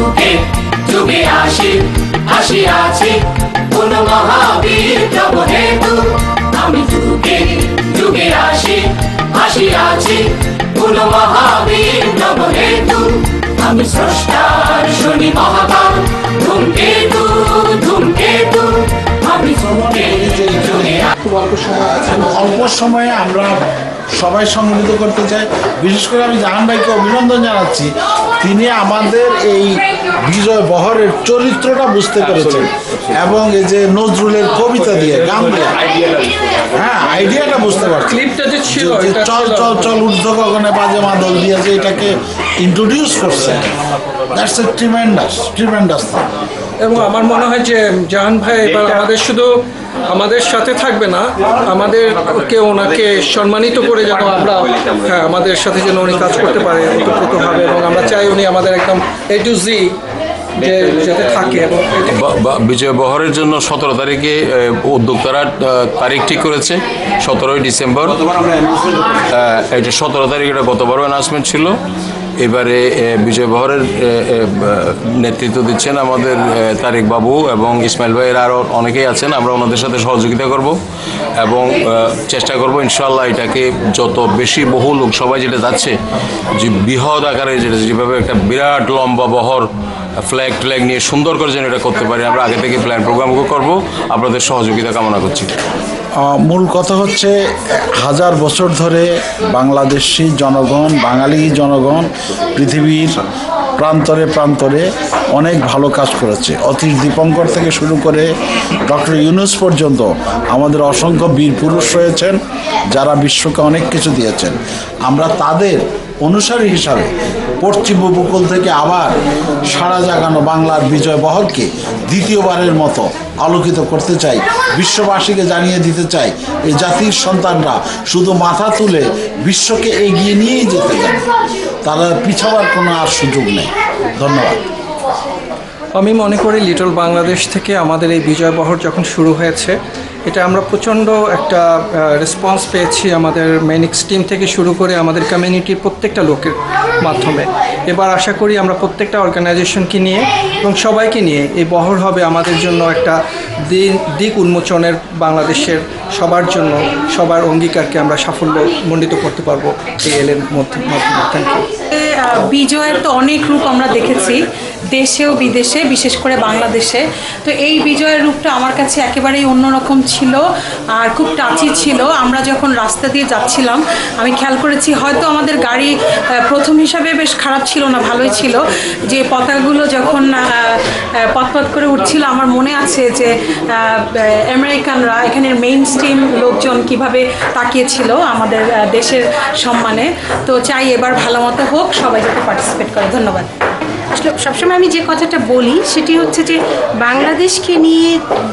যুগে যুগে আসি আসি আছি। কোন মহাবীর প্রভ হেতু, আমি যুগে যুগে আসি আসি আছি। কোন মহাবীর প্রভ হেতু, আমি স্রষ্টার শুনি মহাকাল। ধূমকেতু ধূমকেতু, আমি যুগে খুব অল্প সময় আছে। অল্প সময়ে আমরা সবাই সংগঠিত করতে চাই। বিশেষ করে আমি জাহান ভাইকে অভিনন্দন জানাচ্ছি। তিনি আমাদের এই বিজয় বহরের চরিত্রটা বুঝতে পেরেছেন। এবং এই যে নজরুলের কবিতা দিয়ে গান দিয়ে। হ্যাঁ আইডিয়াটা বুঝতে পারছি। ক্লিপটা যে ছিল যে চল চল চল ঊর্ধ্ব গগনে বাজে মাদল দিয়ে যে এটাকে ইন্ট্রোডিউস করছে। দ্যাটস এ ট্রিমেন্ডাস ট্রিমেন্ডাস এবং আমার মনে হয় যে জাহান ভাই এবার আমাদের শুধু আমাদের সাথে থাকবে না আমাদের আমাদেরকে ওনাকে সম্মানিত করে যেন আমরা হ্যাঁ আমাদের সাথে যেন উনি কাজ করতে পারে ওতপ্রোতভাবে এবং আমরা চাই উনি আমাদের একদম এ টু জি যে থাকে বা- বা- বিজয় বহরের জন্য সতেরো তারিখে উদ্যোক্তারা তারিখ ঠিক করেছে সতেরোই ডিসেম্বর। এটা সতেরো তারিখ এটা গতবারও অ্যানাউন্সমেন্ট ছিল। এবারে বিজয় বহরের নেতৃত্ব দিচ্ছেন আমাদের তারেক বাবু এবং ইসমাইল ভাইয়ের আরও অনেকেই আছেন, আমরা ওনাদের সাথে সহযোগিতা করব এবং চেষ্টা করব ইনশাল্লাহ এটাকে যত বেশি বহু লোক সবাই যেটা যাচ্ছে, যে বৃহৎ আকারে যেটা, যেভাবে একটা বিরাট লম্বা বহর ফ্ল্যাগ ট্ল্যাগ নিয়ে সুন্দর করে যেন এটা করতে পারি, আমরা আগে থেকে প্ল্যান প্রোগ্রামও করব। আপনাদের সহযোগিতা কামনা করছি। মূল কথা হচ্ছে হাজার বছর ধরে বাংলাদেশি জনগণ, বাঙালি জনগণ পৃথিবীর প্রান্তরে প্রান্তরে অনেক ভালো কাজ করেছে। অতীশ দীপঙ্কর থেকে শুরু করে ডক্টর ইউনুস পর্যন্ত আমাদের অসংখ্য বীর পুরুষ রয়েছেন, যারা বিশ্বকে অনেক কিছু দিয়েছেন। আমরা তাদের অনুসারী হিসাবে পশ্চিম উপকূল থেকে আবার সারা জাগানো বাংলার বিজয় বহরকে দ্বিতীয়বারের মতো আলোকিত করতে চাই, বিশ্ববাসীকে জানিয়ে দিতে চাই, এই জাতির সন্তানরা শুধু মাথা তুলে বিশ্বকে এগিয়ে নিয়েই যেতে জানে তারা পিছাবার কোনো আর সুযোগ নেই। ধন্যবাদ। আমি মনে করি লিটল বাংলাদেশ থেকে আমাদের এই বিজয় বহর যখন শুরু হয়েছে, এটা আমরা প্রচণ্ড একটা রেসপন্স পেয়েছি আমাদের মেনিক্স টিম থেকে শুরু করে আমাদের কমিউনিটির প্রত্যেকটা লোকের মাধ্যমে। এবার আশা করি আমরা প্রত্যেকটা অর্গানাইজেশনকে নিয়ে এবং সবাইকে নিয়ে এই বহর হবে আমাদের জন্য একটা দিক উন্মোচনের বাংলাদেশের সবার জন্য, সবার অঙ্গীকারকে আমরা সাফল্য মণ্ডিত করতে পারব এই এলের মধ্যে থ্যাংক ইউ বিজয়ের তো অনেক রূপ আমরা দেখেছি। দেশেও বিদেশে, বিশেষ করে বাংলাদেশে। তো এই বিজয়ের রূপটা আমার কাছে একেবারেই অন্যরকম ছিল আর খুব টাচি ছিল। আমরা যখন রাস্তা দিয়ে যাচ্ছিলাম, আমি খেয়াল করেছি হয়তো আমাদের গাড়ি প্রথম হিসাবে বেশ খারাপ ছিল না, ভালোই ছিল। যে পতাকাগুলো যখন পথপথ করে উঠছিল, আমার মনে আছে যে আমেরিকানরা, এখানের মেইন স্ট্রিম লোকজন কীভাবে তাকিয়েছিল আমাদের দেশের সম্মানে। তো চাই এবার ভালো মতো হোক, সবাই যাতে পার্টিসিপেট করে। ধন্যবাদ। আসলে সবসময় আমি যে কথাটা বলি সেটি হচ্ছে যে বাংলাদেশকে নিয়ে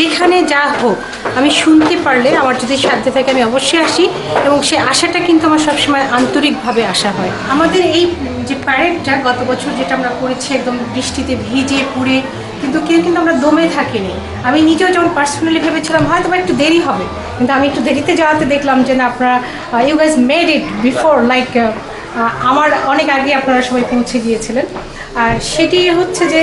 যেখানে যা হোক, আমি শুনতে পারলে আমার যদি সাধ্য থাকে আমি অবশ্যই আসি এবং সে আশাটা কিন্তু আমার সবসময় আন্তরিকভাবে আসা হয়। আমাদের এই যে প্যারেডটা গত বছর যেটা আমরা করেছি একদম বৃষ্টিতে ভিজে পুড়ে, কিন্তু কেউ কিন্তু আমরা দমে থাকিনি। আমি নিজেও যখন পার্সোনালি ভেবেছিলাম হয়তো বা একটু দেরি হবে, কিন্তু আমি একটু দেরিতে যাওয়াতে দেখলাম যে না, আপনারা you guys made it before like আমার অনেক আগে আপনারা সবাই পৌঁছে গিয়েছিলেন। আর সেটি হচ্ছে যে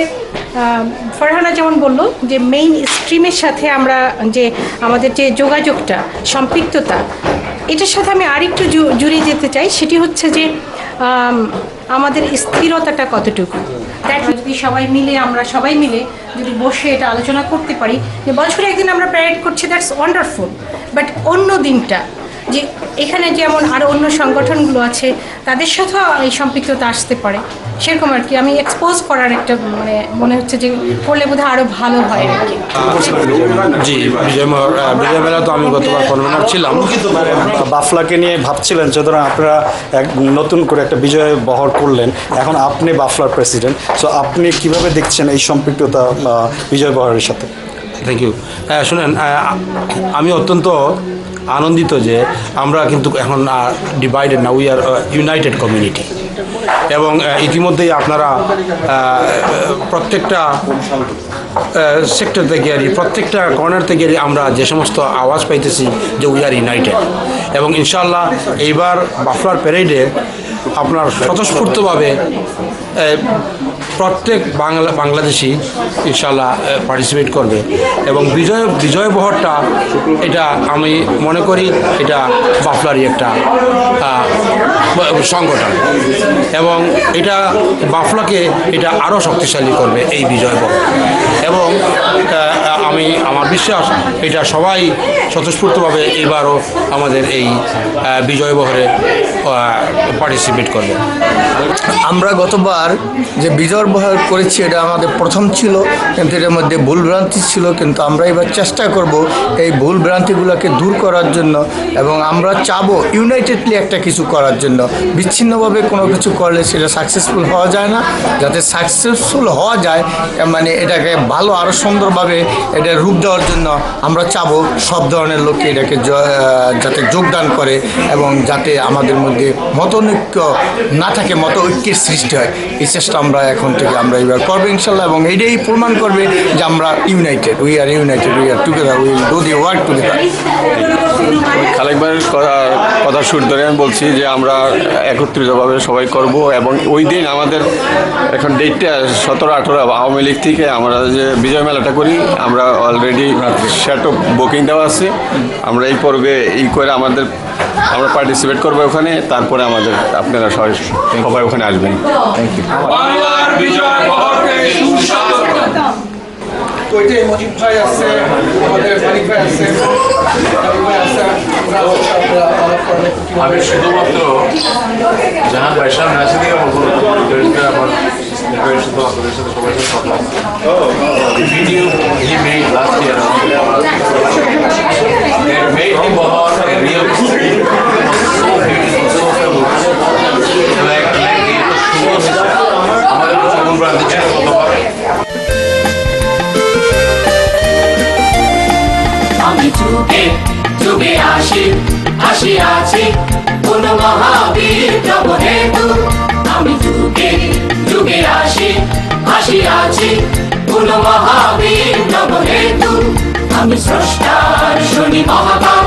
ফরহানা যেমন বলল যে মেইন স্ট্রিমের সাথে আমরা যে আমাদের যে যোগাযোগটা, সম্পৃক্ততা, এটার সাথে আমি আরেকটু জুড়ে যেতে চাই। সেটি হচ্ছে যে আমাদের স্থিরতাটা কতটুকু? দ্যাট যদি সবাই মিলে, আমরা সবাই মিলে যদি বসে এটা আলোচনা করতে পারি, যে বছরে একদিন আমরা প্যারেড করছি দ্যাটস ওয়ান্ডারফুল বাট অন্য দিনটা যে এখানে যেমন আরও অন্য সংগঠনগুলো আছে তাদের সাথেও এই সম্পৃক্ততা আসতে পারে। সেরকম আর কি। আমি এক্সপোজ করার একটা মানে মনে হচ্ছে যে করলে বোধহয় আরও ভালো হয় আর কি। জি বিজয় বিজয় মেলা তো আমি গতবার কনভেনার ছিলাম। বাফলাকে নিয়ে ভাবছিলেন সুতরাং আপনারা এক নতুন করে একটা বিজয় বহর করলেন। এখন আপনি বাফলার প্রেসিডেন্ট। সো আপনি কীভাবে দেখছেন এই সম্পৃক্ততা বিজয় বহরের সাথে? থ্যাংক ইউ হ্যাঁ শুনেন আমি অত্যন্ত আনন্দিত যে আমরা কিন্তু এখন ডিভাইডেড না উই আর ইউনাইটেড কমিউনিটি এবং ইতিমধ্যেই আপনারা প্রত্যেকটা সেক্টর থেকে আর প্রত্যেকটা কর্নার থেকে আমরা যে সমস্ত আওয়াজ পাইতেছি যে উই আর ইউনাইটেড এবং ইনশাল্লাহ এইবার বাফলার প্যারেডে আপনার স্বতঃস্ফূর্তভাবে প্রত্যেক বাংলা বাংলাদেশি ইনশাল্লাহ পার্টিসিপেট করবে। এবং বিজয় বিজয় বহরটা এটা আমি মনে করি এটা বাফলারই একটা সংগঠন। এবং এটা বাফলাকে এটা আরও শক্তিশালী করবে এই বিজয় বহর এবং আমি, আমার বিশ্বাস, এটা সবাই স্বতঃস্ফূর্তভাবে এবারও আমাদের এই বিজয় বহরে পার্টিসিপেট করবে। আমরা গতবার যে বিজয় বহার করেছি, এটা আমাদের প্রথম ছিল, কিন্তু এটার মধ্যে ভুলভ্রান্তি ছিল, কিন্তু আমরা এবার চেষ্টা করব এই ভুলভ্রান্তিগুলোকে দূর করার জন্য এবং আমরা চাবো ইউনাইটেডলি একটা কিছু করার জন্য। বিচ্ছিন্নভাবে কোনো কিছু করলে সেটা সাকসেসফুল হওয়া যায় না। যাতে সাকসেসফুল হওয়া যায় মানে এটাকে ভালো আরও সুন্দরভাবে এটা রূপ দেওয়ার জন্য আমরা চাবো সব ধরনের লোককে এটাকে যাতে যোগদান করে এবং যাতে আমাদের মধ্যে মতনৈক্য না থাকে মত ঐক্যের সৃষ্টি হয়। এই চেষ্টা আমরা এখন থেকে আমরা এবার করব ইনশাল্লাহ এবং এটাই প্রমাণ করবে যে আমরা united we are united we are together we do the work together Khalek ভাইয়ের কথা- সুর ধরে আমি বলছি যে আমরা একত্রিতভাবে সবাই করব এবং ওই দিন আমাদের এখন ডেটটা সতেরো আঠেরো আওয়ামী লীগ থেকে আমরা যে বিজয় মেলাটা করি, আমরা অলরেডি সেট বুকিং দেওয়া আছে। আমরা এই পর্বে এই করে আমাদের আমরা পার্টিসিপেট করব ওখানে তারপরে আমাদের আপনারা সবাই সবাই ওখানে আসবেন। থ্যাংক ইউ তো এটাই মজিব ভাই আছে আমাদের মানিক ভাই আছে ভাই আছে আমরা হচ্ছে আলাপ আমি শুধুমাত্র জাহান ভাই সামনে আছে দিয়ে আমার আমার পরিচয় শুধু আপনাদের সাথে সবার সাথে কথা video he made last year It made the Bahar a real so beautiful, so fabulous. Like, আসি আছি, কোন মহাবীর প্রভু হেতু। আমি যুগে যুগে আসি আছি, কোন মহাবীর প্রভু হেতু। আমি স্রষ্টার শনি মহাকাল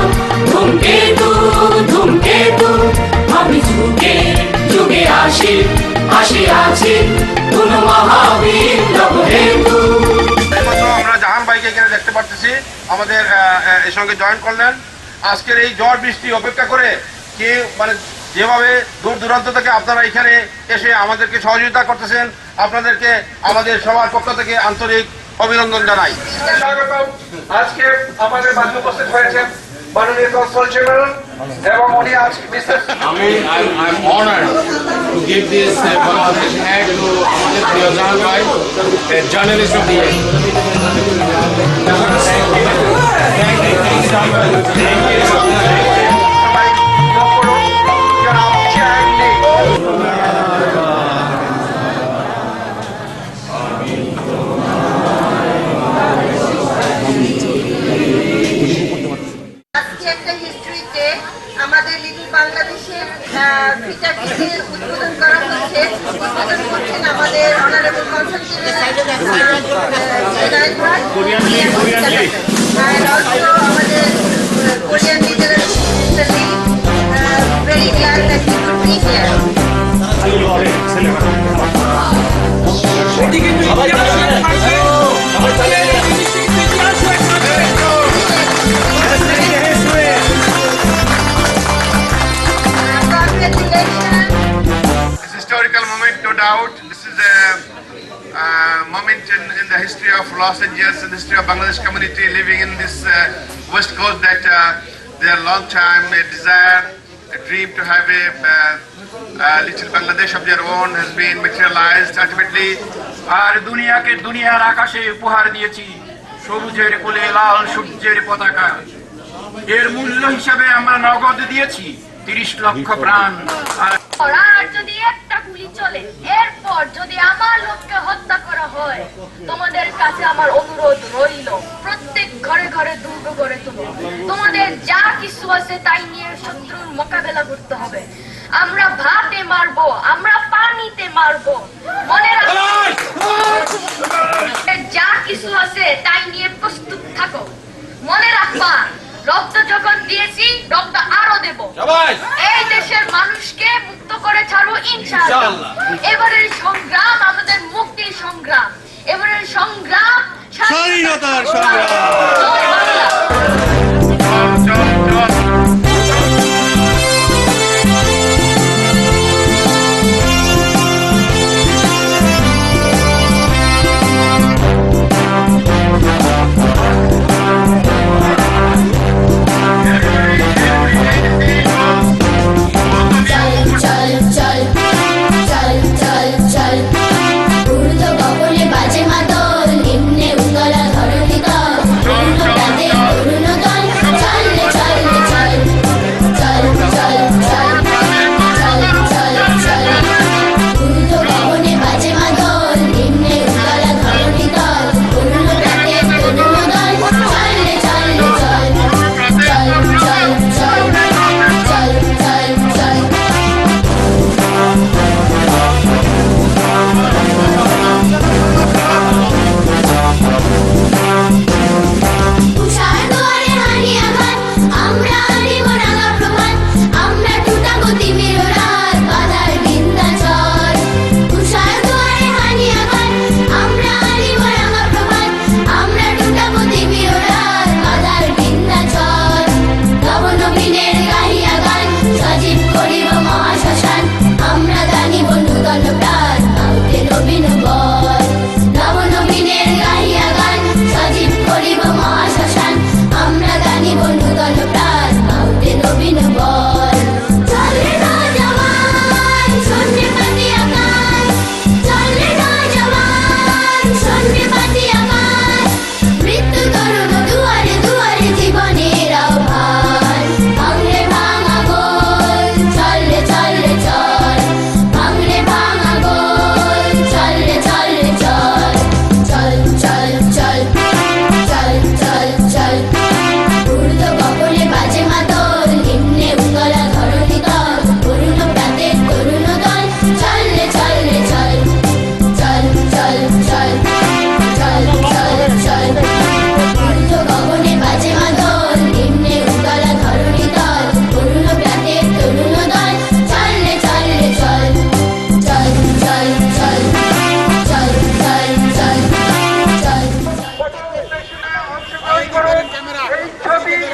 ধূমকেতু ধূমকেতু আমি যুগে যুগে আসি আসি আছি, কোন মহাবীর প্রভু হেতু। আমরা জাহান ভাইকে এখানে দেখতে পারতেছি। আমাদের এর সঙ্গে জয়েন করলেন। আজকের এই ঝড় বৃষ্টি অপেক্ষা করে কি মানে যেভাবে দূর দূরান্ত থেকে আপনারা এখানে এসে আমাদেরকে সহযোগিতা করতেছেন আপনাদেরকে আমাদের সবার পক্ষ থেকে আন্তরিক অভিনন্দন জানাই। স্বাগতম। আজকে আমাদের মাঝে উপস্থিত হয়েছেন মাননীয় কনসাল চেয়ারম্যান এবং উনি আজ বিশেষ I mean, I'm, I'm honored to give this Bangladesh Act to Amadet Priyozan Bhai, a journalist Thank you. হিস্ট্রিতে আমাদের লিটল বাংলাদেশের পিঠাপিঠির উদ্বোধন করা হচ্ছে। উদ্বোধন করছেন আমাদের অনারেবল কনসাল আমাদের Korean leader very glad that you could be here history of Los Angeles, in the history of Bangladesh community living in this uh, West Coast that uh, their long time a desire, a dream to have a uh, uh, little Bangladesh of their own has been materialized ultimately. আর দুনিয়াকে দুনিয়ার আকাশে উপহার দিয়েছি সবুজের কোলে লাল সূর্যের পতাকা এর মূল্য হিসাবে আমরা নগদ দিয়েছি তিরিশ লক্ষ প্রাণ আর যদি একটা চলে। এরপর যদি আমার লোককে হত্যা করা হয় তোমাদের কাছে আমার অনুরোধ রইল প্রত্যেক ঘরে ঘরে দুর্গ গড়ে তুলো। তোমাদের যা কিছু আছে তাই নিয়ে শত্রুর মোকাবেলা করতে হবে। আমরা ভাতে মারবো আমরা পানিতে মারবো। মনে রাখো যা কিছু আছে তাই নিয়ে প্রস্তুত থাকো। মনে রাখবা রক্ত যখন দিয়েছি রক্ত আরও দেব। এই দেশের মানুষকে মুক্ত করে ছাড়বো ইনশাআল্লাহ। এবারের সংগ্রাম আমাদের মুক্তির সংগ্রাম। এবারের সংগ্রাম স্বাধীনতার সংগ্রাম।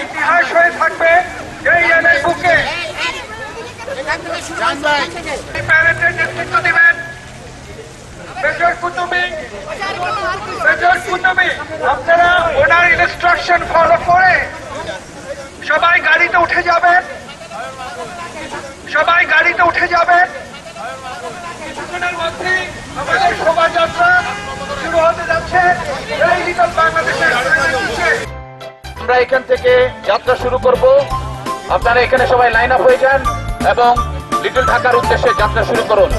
ইতিহাস হয়ে থাকবে এই এমএর বুকে। প্যারেন্টের নেতৃত্ব দিবেন আপনারা ওনার ইনস্ট্রাকশন ফলো করে সবাই গাড়িতে উঠে যাবেন। সবাই গাড়িতে উঠে যাবেন। কিছুক্ষণের মধ্যে আমাদের শোভাযাত্রা শুরু হতে যাচ্ছে। এই বাংলাদেশের আমরা এখান থেকে যাত্রা শুরু করব। আপনারা এখানে সবাই লাইন আপ হয়ে যান এবং লিটল ঢাকার উদ্দেশ্যে যাত্রা শুরু করুন।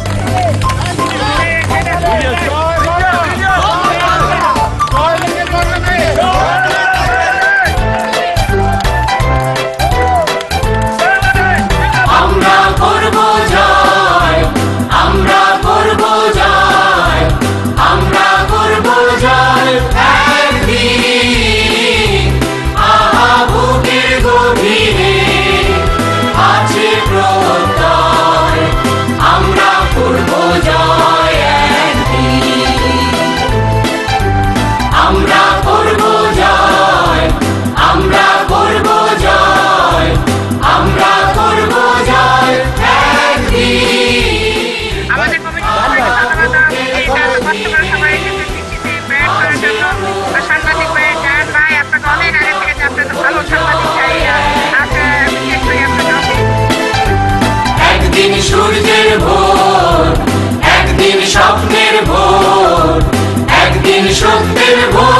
Senhor.